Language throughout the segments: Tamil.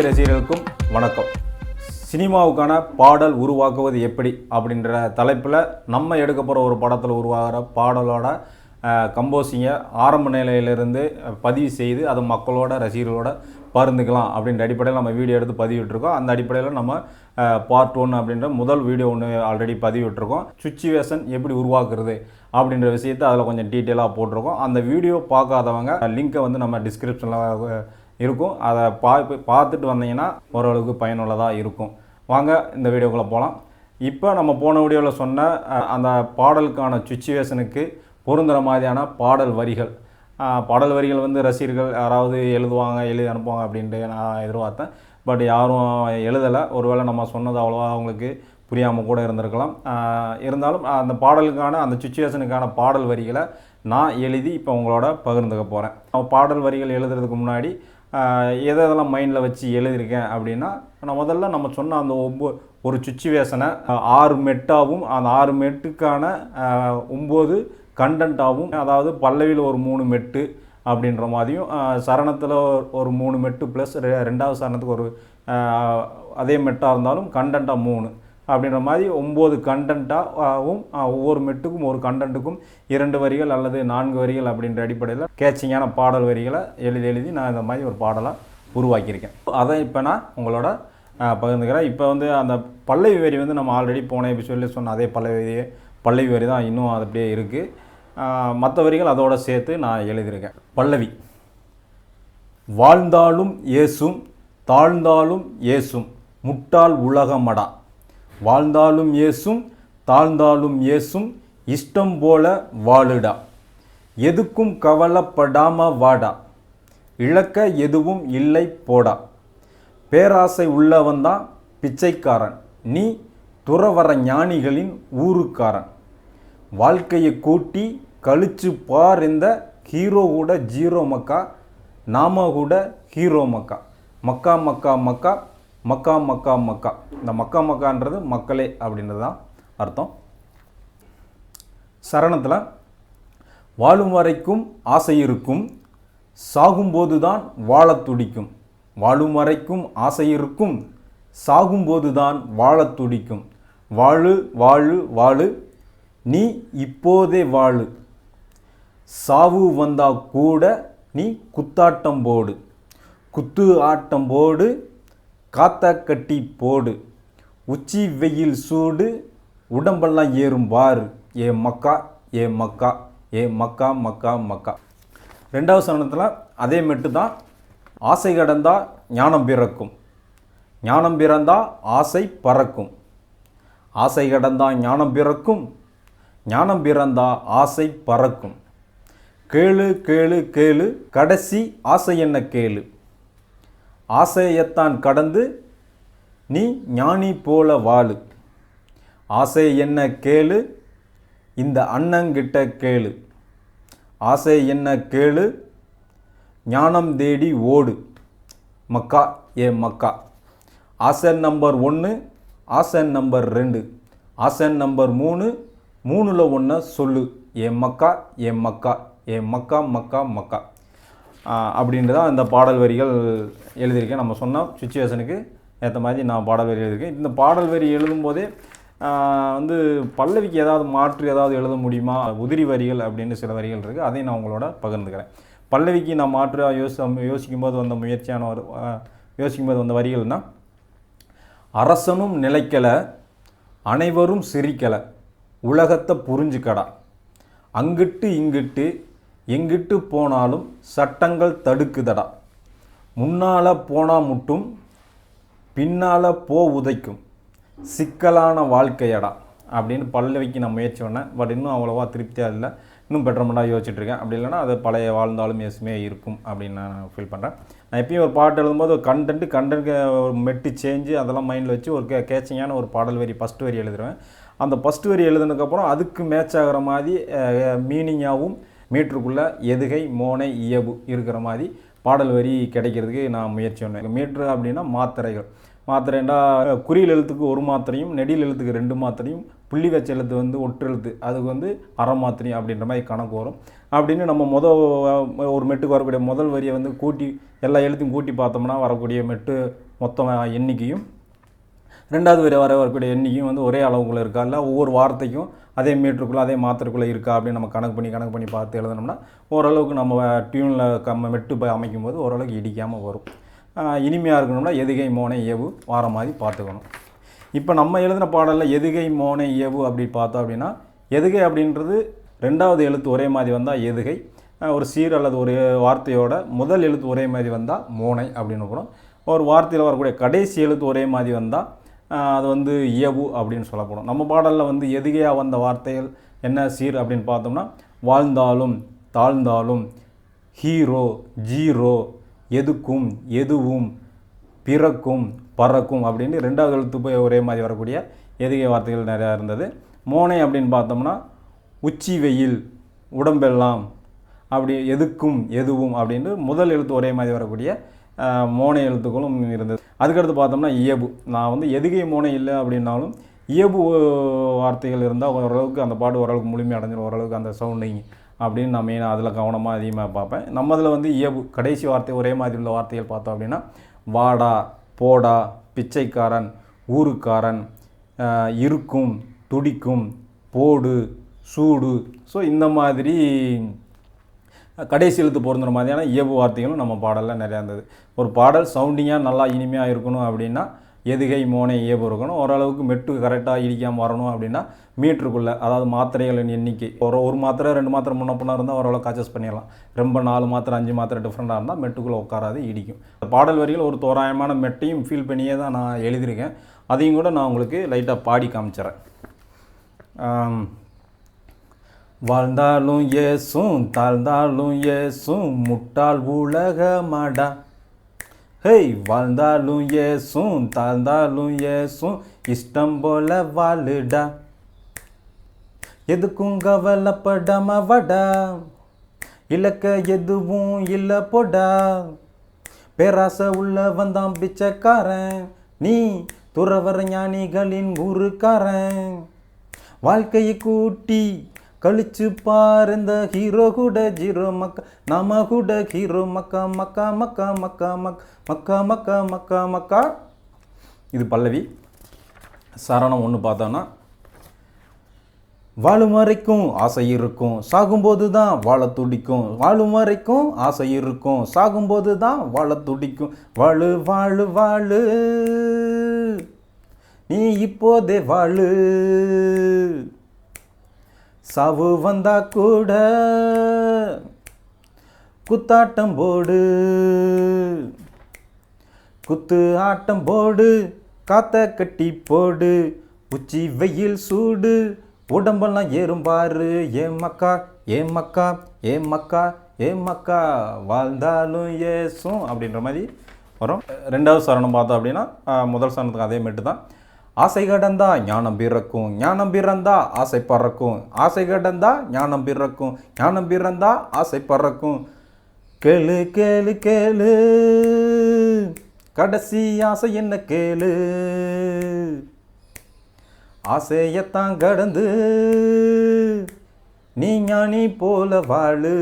இசை ரசிகர்களுக்கும் வணக்கம். சினிமாவுக்கான பாடல் உருவாக்குவது எப்படி அப்படின்ற தலைப்பில் நம்ம எடுக்க போகிற ஒரு படத்தில் உருவாகிற பாடலோட கம்போசிங்கை ஆரம்ப நிலையிலிருந்து பதிவு செய்து அதை மக்களோட ரசிகர்களோட பகிர்ந்துக்கலாம் அப்படின்ற அடிப்படையில் நம்ம வீடியோ எடுத்து பதிவிட்டுருக்கோம். அந்த அடிப்படையில் நம்ம பார்ட் ஒன் அப்படின்ற முதல் வீடியோ ஒன்று ஆல்ரெடி பதிவிட்டுருக்கோம். சுச்சுவேஷன் எப்படி உருவாக்குறது அப்படின்ற விஷயத்தை அதில் கொஞ்சம் டீட்டெயிலாக போட்டிருக்கோம். அந்த வீடியோ பார்க்காதவங்க லிங்க்கை வந்து நம்ம டிஸ்கிரிப்ஷனில் இருக்கும். அதை பா பார்த்துட்டு வந்தீங்கன்னா ஓரளவுக்கு பயனுள்ளதாக இருக்கும். வாங்க இந்த வீடியோக்குள்ளே போகலாம் இப்போ நம்ம போன வீடியோவில் சொன்ன அந்த பாடலுக்கான சுச்சுவேஷனுக்கு பொருந்துகிற மாதிரியான பாடல் வரிகள். பாடல் வரிகள் வந்து ரசிகர்கள் யாராவது எழுதுவாங்க எழுதி அனுப்புவாங்க அப்படின்ட்டு நான் எதிர்பார்த்தேன். பட் யாரும் எழுதலை. ஒருவேளை நம்ம சொன்னது அவ்வளோவா அவங்களுக்கு புரியாமல் கூட இருந்திருக்கலாம். இருந்தாலும் அந்த பாடலுக்கான அந்த சுச்சுவேஷனுக்கான பாடல் வரிகளை நான் எழுதி இப்போ உங்களோட பகிர்ந்துக்க போகிறேன் பாடல் வரிகள் எழுதுறதுக்கு முன்னாடி எதை எதெல்லாம் மைண்டில் வச்சு எழுதியிருக்கேன் அப்படின்னா நான் முதல்ல நம்ம சொன்ன அந்த ஒம்போ ஒரு சுச்சுவேஷனை ஆறு மெட்டாகவும் அந்த ஆறு மெட்டுக்கான ஒம்பது கண்டென்ட்டாகவும் அதாவது பல்லவியில் ஒரு மூணு மெட்டு அப்படின்ற மாதிரியும் சரணத்தில் ஒரு மூணு மெட்டு ப்ளஸ் ரெண்டாவது சரணத்துக்கு ஒரு அதே மெட்டாக இருந்தாலும் கண்டென்ட்டாக மூணு. அப்படின்ற மாதிரி ஒம்பது கண்டென்ட்டாகவும் ஒவ்வொரு மெட்டுக்கும் ஒரு கண்டென்ட்டுக்கும் இரண்டு வரிகள் அல்லது நான்கு வரிகள் அப்படின்ற அடிப்படையில் கேச்சிங்கான பாடல் வரிகளை எழுதி எழுதி நான் இந்த மாதிரி ஒரு பாடலாக உருவாக்கியிருக்கேன். அதை இப்போ நான் உங்களோட பகிர்ந்துக்கிறேன். இப்போ வந்து அந்த பல்லவி வரி வந்து நம்ம ஆல்ரெடி போன எபிசோட்லேயே சொன்ன அதே பல்லவி வரி பல்லவி வரி தான் இன்னும் அது அப்படியே இருக்குது மற்ற வரிகள் அதோடு சேர்த்து நான் எழுதியிருக்கேன். பல்லவி. வாழ்ந்தாலும் ஏசும் தாழ்ந்தாலும் ஏசும் முட்டாள் உலகமடா. வாழ்ந்தாலும் ஏசும் தாழ்ந்தாலும் ஏசும் இஷ்டம் போல வாழுடா. எதுக்கும் கவலைப்படாம வாடா. இழக்க எதுவும் இல்லை போடா. பேராசை உள்ளவன் தான் பிச்சைக்காரன். நீ துறவர ஞானிகளின் ஊருக்காரன். வாழ்க்கையை கூட்டி கழிச்சு பார் இந்த ஹீரோ கூட ஜீரோ மக்கா நாம கூட ஹீரோ மக்கா. மக்கா மக்கா மக்கா மக்கா மக்கா மக்கா. இந்த மக்கா மக்கான்றது மக்களே அப்படின்றது தான் அர்த்தம். சரணத்தில் வாழும் வரைக்கும் ஆசை இருக்கும் சாகும்போது தான் வாழத் துடிக்கும். வாழும் வரைக்கும் ஆசை இருக்கும் சாகும்போது தான் வாழத் துடிக்கும். வாழு வாழு வாழு நீ இப்போதே வாழு. சாவு வந்தா கூட நீ குத்தாட்டம் போடு. குத்து ஆட்டம் போடு காத்தா கட்டி போடு. உச்சி வெயில் சூடு உடம்பெல்லாம் ஏறும் பாரு. ஏ மக்கா ஏ மக்கா ஏ மக்கா மக்கா மக்கா. ரெண்டாவது சரணத்தில் அதே மெட்டு தான் ஆசை கடந்தா ஞானம் பிறக்கும். ஞானம் பிறந்தா ஆசை பறக்கும். ஆசை கடந்தா ஞானம் பிறக்கும். ஞானம் பிறந்தா ஆசை பறக்கும். கேளு கேளு கேளு கடைசி ஆசை என்ன கேளு? ஆசையைத்தான் கடந்து நீ ஞானி போல வாழு. ஆசை என்ன கேளு இந்த அண்ணங்கிட்ட கேளு. ஆசை என்ன கேளு ஞானம் தேடி ஓடு. மக்கா ஏ மக்கா. ஆசன் நம்பர் ஒன்று ஆசன் நம்பர் ரெண்டு. ஆசன் நம்பர் மூணு மூணில் ஒன்று சொல்லு. ஏ மக்கா ஏ மக்கா ஏ மக்கா மக்கா மக்கா. ஆஹ் தான் இந்த பாடல் வரிகள் எழுதியிருக்கேன். நம்ம சொன்ன சுச்சுவேஷனுக்கு ஏற்ற மாதிரி நான் பாடல் வரி எழுதியிருக்கேன். இந்த பாடல் வரி எழுதும்போதே வந்து பல்லவிக்கு ஏதாவது மாற்று ஏதாவது எழுத முடியுமா? உதிரி வரிகள் அப்படின்னு சில வரிகள் இருக்குது அதையும் நான் உங்களோட பகிர்ந்துக்கிறேன். பல்லவிக்கு நான் மாற்று யோசி யோசிக்கும்போது வந்த முயற்சியான ஒரு யோசிக்கும்போது வந்த வரிகள்னால் அரசனும் நிலைக்கலை அனைவரும் சிரிக்கலை உலகத்தை புரிஞ்சுக்கடா அங்கிட்டு இங்கிட்டு எங்கிட்டு போனாலும் சட்டங்கள் தடுக்குதடா. முன்னால் போனால் முட்டும் பின்னால் போ உதைக்கும். சிக்கலான வாழ்க்கையடா அப்படின்னு பல்லவிக்கு நான் முயற்சி பண்ணேன். பட் இன்னும் அவ்வளோவா திருப்தியாக இல்லை. இன்னும் பெட்டர்மெண்ட்டாக யோசிச்சுட்ருக்கேன். அப்படி இல்லைன்னா அது பழைய வாழ்ந்தாலும் எசுமே இருக்கும் அப்படின்னு நான் ஃபீல் பண்ணுறேன் நான் எப்பயும் ஒரு பாட்டு எழுதும்போது ஒரு கண்டென்ட் கண்டென்ட் ஒரு மெட்டு சேஞ்சு அதெல்லாம் மைண்டில் வச்சு ஒரு கே கேச்சிங்கான ஒரு பாடல் வரி ஃபஸ்ட் வரி எழுதுருவேன். அந்த ஃபஸ்ட் வரி எழுதுனதுக்கப்புறம் அதுக்கு மேட்ச் ஆகிற மாதிரி மீனிங்காகவும் மீட்டருக்குள்ளே எதுகை மோனை இயபு இருக்கிற மாதிரி பாடல் வரி கிடைக்கிறதுக்கு நான் முயற்சி பண்ணேன் மீட்ரு அப்படின்னா மாத்திரைகள். மாத்திரைண்டா குறியில் எழுத்துக்கு ஒரு மாத்திரையும் நெடியில் எழுத்துக்கு ரெண்டு மாத்திரையும் புள்ளி வச்ச எழுத்து வந்து ஒற்றெழுத்து அதுக்கு வந்து அரை மாத்திரையும் அப்படின்ற மாதிரி கணக்கு வரும். அப்படின்னு நம்ம மொதல் ஒரு மெட்டுக்கு வரக்கூடிய முதல் வரியை வந்து கூட்டி எல்லா எழுத்தையும் கூட்டி பார்த்தோம்னா வரக்கூடிய மெட்டு மொத்தம் எண்ணிக்கையும் ரெண்டாவது வரை வர வரக்கூடிய எண்ணிக்கையும் வந்து ஒரே அளவுக்குள்ளே இருக்கா? இல்லை ஒவ்வொரு வார்த்தைக்கும் அதே மீட்டருக்குள்ளே அதே மாத்திரைக்குள்ளே இருக்கா அப்படின்னு நம்ம கணக்கு பண்ணி கணக்கு பண்ணி பார்த்து எழுதணும்னா ஓரளவுக்கு நம்ம டியூனில் கம்ம மெட்டு போய் அமைக்கும் போது ஓரளவுக்கு இடிக்காமல் வரும். இனிமையாக இருக்கணும்னா எதுகை மோனை ஏவு வார மாதிரி பார்த்துக்கணும். இப்போ நம்ம எழுதின பாடலில் எதுகை மோனை ஏவு அப்படி பார்த்தோம் அப்படின்னா எதுகை அப்படின்றது ரெண்டாவது எழுத்து ஒரே மாதிரி வந்தால் எதுகை ஒரு சீர் அல்லது ஒரு வார்த்தையோட முதல் எழுத்து ஒரே மாதிரி வந்தால் மோனை அப்படின்னு போகிறோம் ஒரு வார்த்தையில் வரக்கூடிய கடைசி எழுத்து ஒரே மாதிரி வந்தால் அது வந்து இயவு அப்படின்னு சொல்லப்படும். நம்ம பாடலில் வந்து எதுகையாக வந்த வார்த்தைகள் என்ன சீர் அப்படின்னு பார்த்தோம்னா வாழ்ந்தாலும் தாழ்ந்தாலும் ஹீரோ ஜீரோ எதுக்கும் எதுவும் பிறக்கும் பறக்கும் அப்படின்னு ரெண்டாவது எழுத்து போய் ஒரே மாதிரி வரக்கூடிய எதுகை வார்த்தைகள் நிறையா இருந்தது. மோனை அப்படின்னு பார்த்தோம்னா உச்சி வெயில் உடம்பெல்லாம் அப்படி எதுக்கும் எதுவும் அப்படின்னு முதல் எழுத்து ஒரே மாதிரி வரக்கூடிய மோனை எழுத்துக்களும் இருந்தது. அதுக்கடுத்து பார்த்தோம்னா இயபு. நான் வந்து எதுகை மோனை இல்லை அப்படின்னாலும் இயபு வார்த்தைகள் இருந்தால் ஓரளவுக்கு அந்த பாட்டு ஓரளவுக்கு முழுமை அடைஞ்சிடும் ஓரளவுக்கு அந்த சவுண்டிங் அப்படின்னு நான் மெயினாக அதில் கவனமாக அதிகமாக பார்ப்பேன். நம்ம அதில் வந்து இயபு கடைசி வார்த்தை ஒரே மாதிரி உள்ள வார்த்தைகள் பார்த்தோம் அப்படின்னா வாடா போடா பிச்சைக்காரன் ஊருக்காரன் இருக்கும் துடிக்கும் போடு சூடு. ஸோ இந்த மாதிரி கடைசி எழுத்து பொருந்துற மாதிரியான இயவு வார்த்தைகளும் நம்ம பாடலில் நிறையா இருந்தது. ஒரு பாடல் சவுண்டிங்காக நல்லா இனிமையாக இருக்கணும் அப்படின்னா எதுகை மோனை இயல்பு இருக்கணும். ஓரளவுக்கு மெட்டு கரெக்டாக இடிக்காமல் வரணும் அப்படின்னா மீட்டருக்குள்ளே அதாவது மாத்திரைகளின் எண்ணிக்கை. ஒரு ஒரு மாத்திரை ரெண்டு மாத்திரை முன்ன பின்ன இருந்தால் ஓரளவுக்கு அட்ஜஸ்ட் பண்ணிடலாம். ரொம்ப நாலு மாத்திரை அஞ்சு மாத்திரை டிஃப்ரெண்ட்டாக இருந்தால் மெட்டுக்குள்ளே உட்காராது இடிக்கும். பாடல் வரிகள் ஒரு தோராயமான மெட்டையும் ஃபீல் பண்ணியே தான் நான் எழுதியிருக்கேன். அதையும் கூட நான் உங்களுக்கு லைட்டாக பாடி காமிச்சிட்றேன். வாழ்ந்தாலும் ஏசும் தாழ்ந்தாலும் ஏசும் முட்டாள் உலகமாடா. ஹெய் வாழ்ந்தாலும் ஏசும் தாழ்ந்தாலும் ஏசும் இஷ்டம் போல வாழுடா. எதுக்கும் கவலைப்படாம வடா. இலக்க எதுவும் இல்லை போடா. பேராசை உள்ள வந்தான் பிச்சைக்காரன். நீ துறவர ஞானிகளின் குருக்காரன் வாழ்க்கையை கூட்டி கழிச்சு பாரு இந்த ஹீரோ கூட ஜீரோ மக்கா நாம கூட ஹீரோ மக்கா மக்கா மக்கா மக்கா மக் மக்கா மக்கா மக்கா மக்கா. இது பல்லவி. சரணம் ஒன்று பார்த்தோன்னா வாழும் வரைக்கும் ஆசை இருக்கும் சாகும்போது தான் வாழ துடிக்கும். வாழும் வரைக்கும் ஆசை இருக்கும் சாகும்போது தான் வாழ துடிக்கும். வாழு வாழு வாழு. நீ இப்போதே வாழு. சாவு வந்தா கூட குத்தாட்டம் போடு. குத்து ஆட்டம் போடு காத்த கட்டி போடு உச்சி வெயில் சூடு உடம்பெல்லாம் ஏறும் பாரு. ஏ மக்கா ஏ மக்கா ஏ மக்கா ஏ மக்கா வாழ்ந்தாலும் ஏசும் அப்படின்ற மாதிரி வரும். ரெண்டாவது சரணம் பார்த்தோம் அப்படின்னா முதல் சரணத்துக்கு அதே மட்டும் தான். ஆசை கடந்தா ஞானம் பிறக்கும் ஞானம் பிறந்தா ஆசை பறக்கும். ஆசை கடந்தா ஞானம் பிறக்கும் ஞானம் பிறந்தா ஆசை பறக்கும். கேளு கேளு கேளு. கடைசி ஆசை என்ன கேளு? ஆசையத்தான் கடந்து நீ ஞானி போல வாழு.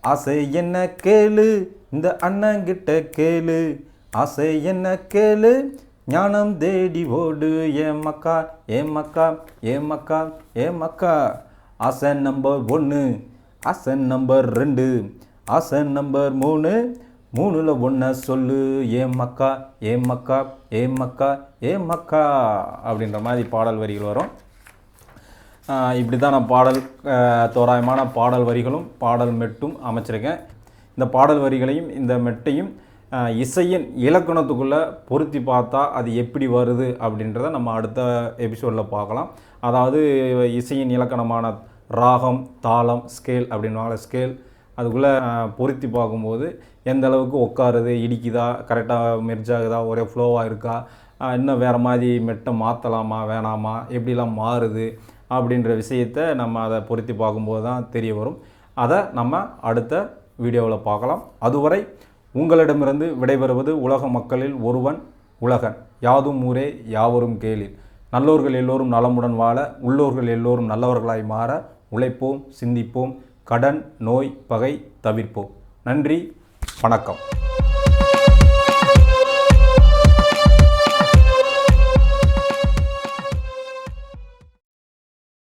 ஆசை என்ன கேளு? இந்த அண்ணங்கிட்ட கேளு. ஆசை என்ன கேளு? ஞானம் தேடி ஓடு ஏ மக்கா ஏ மக்கா ஏ மக்கா ஏ மக்கா. ஆசை நம்பர் ஒன்று ஆசை நம்பர் ரெண்டு ஆசை நம்பர் மூணு. மூணில் ஒன்றை சொல்லு ஏமக்கா மக்கா ஏ மக்கா ஏ மக்கா ஏ மக்கா அப்படின்ற மாதிரி பாடல் வரிகள் வரும். இப்படி தான் நான் பாடல் தோராயமான பாடல் வரிகளும் பாடல் மெட்டும் அமைச்சிருக்கேன். இந்த பாடல் வரிகளையும் இந்த மெட்டையும் இசையின் இலக்கணத்துக்குள்ளே பொருத்தி பார்த்தா அது எப்படி வருது அப்படின்றத நம்ம அடுத்த எபிசோடில் பார்க்கலாம். அதாவது இசையின் இலக்கணமான ராகம் தாளம் ஸ்கேல் அப்படின்வாங்கள ஸ்கேல் அதுக்குள்ளே பொருத்தி பார்க்கும்போது எந்த அளவுக்கு உட்காருது இடிக்குதா கரெக்டாக மெர்ஜ் ஆகுதா ஒரே ஃப்ளோவாக இருக்கா இன்னும் வேறு மாதிரி மெட்டை மாற்றலாமா வேணாமா எப்படிலாம் மாறுது அப்படின்ற விஷயத்தை நம்ம அதை பொருத்தி பார்க்கும்போது தான் தெரிய வரும். அதை நம்ம அடுத்த வீடியோவில் பார்க்கலாம். அதுவரை உங்களிடமிருந்து விடைபெறுவது உலக மக்களில் ஒருவன் உலகன். யாதும் ஊரே யாவரும் கேளில். நல்லோர்கள் எல்லோரும் நலமுடன் வாழ உள்ளோர்கள் எல்லோரும் நல்லவர்களாய் மாற உழைப்போம் சிந்திப்போம் கடன் நோய் பகை தவிர்ப்போம். நன்றி வணக்கம்.